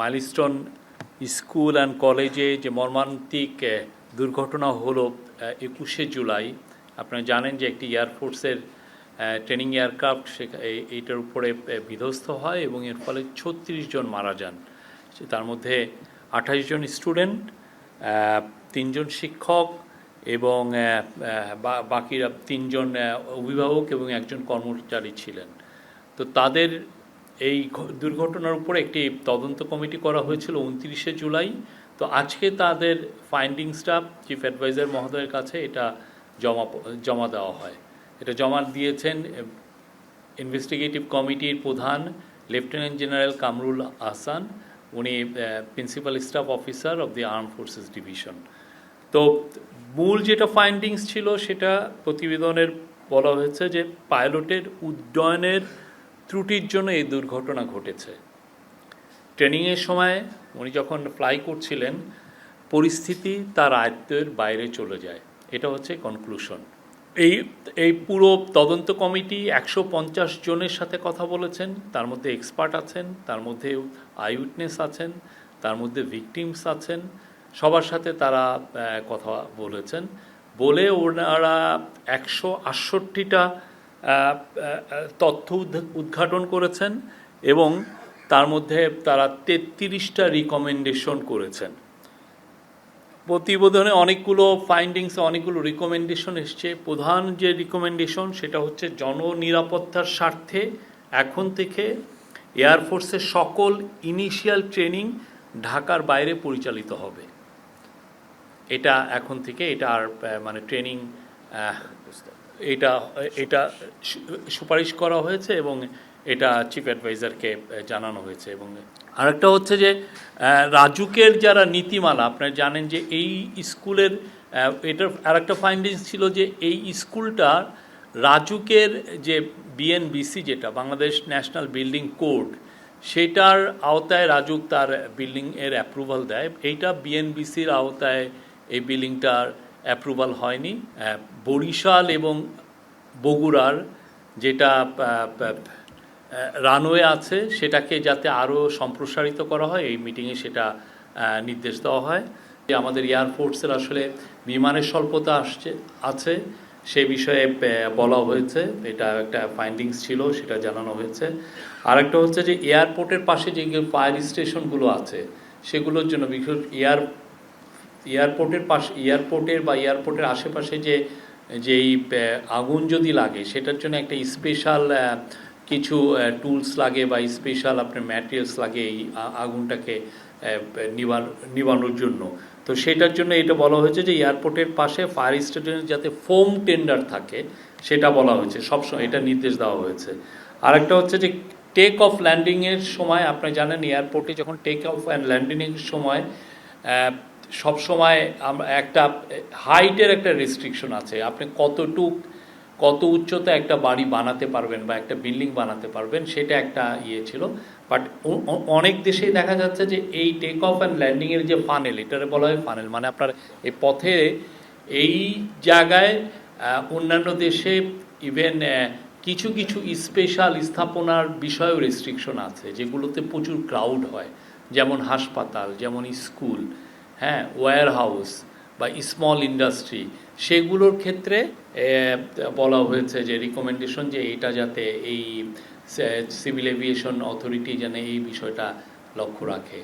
Milestone school and কলেজে যে মর্মান্তিক দুর্ঘটনা হলো একুশে জুলাই। আপনারা জানেন যে একটি এয়ারফোর্সের ট্রেনিং এয়ারক্রাফট এইটার উপরে বিধ্বস্ত হয় এবং এর ফলে ছত্রিশ জন মারা যান। সে, তার মধ্যে আঠাশ জন স্টুডেন্ট তিনজন শিক্ষক এবং বাকিরা তিনজন অভিভাবক এবং একজন কর্মচারী ছিলেন। তো তাদের এই দুর্ঘটনার উপরে একটি তদন্ত কমিটি করা হয়েছিল উনত্রিশে জুলাই। তো আজকে তাদের ফাইন্ডিংসটা চিফ অ্যাডভাইজার মহোদয়ের কাছে এটা জমা জমা দেওয়া হয়। এটা জমা দিয়েছেন ইনভেস্টিগেটিভ কমিটির প্রধান লেফটেন্যান্ট জেনারেল কামরুল আহসান। উনি principal staff officer of the arm forces division তো মূল যেটা ফাইন্ডিংস ছিল সেটা প্রতিবেদনের বলা হয়েছে যে পাইলটের উড্ডয়নের ত্রুটির জন্য এই দুর্ঘটনা ঘটেছে। ট্রেনিংয়ের সময় উনি যখন ফ্লাই করছিলেন, পরিস্থিতি তার আয়ত্তের বাইরে চলে যায়। এটা হচ্ছে কনক্লুশন এই এই পুরো তদন্ত কমিটি একশো পঞ্চাশ জনের সাথে কথা বলেছেন, তার মধ্যে এক্সপার্ট আছেন, তার মধ্যে আই উইটনেস আছেন, তার মধ্যে ভিকটিমস আছেন, সবার সাথে তারা কথা বলেছেন। বলে ওনারা একশো আটষট্টিটা তথ্য উদ্ঘ- উদ্ঘাটন করেছেন এবং তার মধ্যে তারা তেত্রিশটা রিকমেন্ডেশন করেছেন। প্রতিবেদনে অনেকগুলো ফাইন্ডিংস অনেকগুলো রিকমেন্ডেশন এসছে। প্রধান যে রিকমেন্ডেশন সেটা হচ্ছে জননিরাপত্তার স্বার্থে এখন থেকে এয়ারফোর্সের সকল ইনিশিয়াল ট্রেনিং ঢাকার বাইরে পরিচালিত হবে। এটা এখন থেকে এটা আর মানে ট্রেনিং এটা এটা সুপারিশ করা হয়েছে এবং এটা চিফ অ্যাডভাইজারকে জানানো হয়েছে এবং আরেকটা হচ্ছে যে রাজুকের যারা নীতিমালা, আপনারা জানেন যে এই স্কুলের এটার আরেকটা ফাইন্ডিংস ছিল যে এই স্কুলটা রাজুকের যে বিএনবিসি যেটা, বাংলাদেশ ন্যাশনাল বিল্ডিং কোড, সেটার আওতায় রাজুক তার বিল্ডিং এর অ্যাপ্রুভাল দেয়। এইটা বিএনবিসির আওতায় এই বিল্ডিংটার অ্যাপ্রুভাল হয়নি। বরিশাল এবং বগুড়ার যেটা রানওয়ে আছে, সেটাকে যাতে আরও সম্প্রসারিত করা হয়, এই মিটিংয়ে সেটা নির্দেশ দেওয়া হয়। যে আমাদের এয়ারফোর্সের আসলে বিমানের স্বল্পতা আসছে, আছে, সে বিষয়ে বলা হয়েছে। এটা একটা ফাইন্ডিংস ছিল, সেটা জানানো হয়েছে। আরেকটা হচ্ছে যে, এয়ারপোর্টের পাশে যে ফায়ার স্টেশনগুলো আছে, সেগুলোর জন্য বিশেষ এয়ার এয়ারপোর্টের পাশে, এয়ারপোর্টের বা এয়ারপোর্টের আশেপাশে যে, যেই আগুন যদি লাগে, সেটার জন্য একটা স্পেশাল কিছু টুলস লাগে বা স্পেশাল আপনার ম্যাটেরিয়ালস লাগে এই আগুনটাকে নিবানোর জন্য। তো সেটার জন্য এটা বলা হয়েছে যে এয়ারপোর্টের পাশে ফায়ার স্টেশনের যাতে ফোম টেন্ডার থাকে, সেটা বলা হয়েছে। সবসময় এটা নির্দেশ দেওয়া হয়েছে। আরেকটা হচ্ছে যে টেক অফ ল্যান্ডিংয়ের সময় আপনি জানেন এয়ারপোর্টে যখন টেক অফ অ্যান্ড ল্যান্ডিংয়ের সময় আহ, সব সময় আমরা একটা হাইটের একটা রেস্ট্রিকশন আছে। আপনি কতটুক কত উচ্চতা একটা বাড়ি বানাতে পারবেন বা একটা বিল্ডিং বানাতে পারবেন সেটা একটা ইয়ে ছিল। বাট অনেক দেশেই দেখা যাচ্ছে যে এই টেক অফ অ্যান্ড ল্যান্ডিংয়ের যে ফানেল এটারে বলা হয় ফানেল মানে আপনার এই পথে এই জায়গায় অন্যান্য দেশে ইভেন কিছু কিছু স্পেশাল স্থাপনার বিষয়েও রেস্ট্রিকশন আছে যেগুলোতে প্রচুর ক্রাউড হয়। যেমন হাসপাতাল যেমন স্কুল হ্যাঁ ওয়ার হাউস বা স্মল ইন্ডাস্ট্রি সেগুলোর ক্ষেত্রে বলা হয়েছে যে রিকমেন্ডেশন যে এটা যাতে এই সিভিল এভিয়েশন অথরিটি যেন এই বিষয়টা লক্ষ্য রাখে।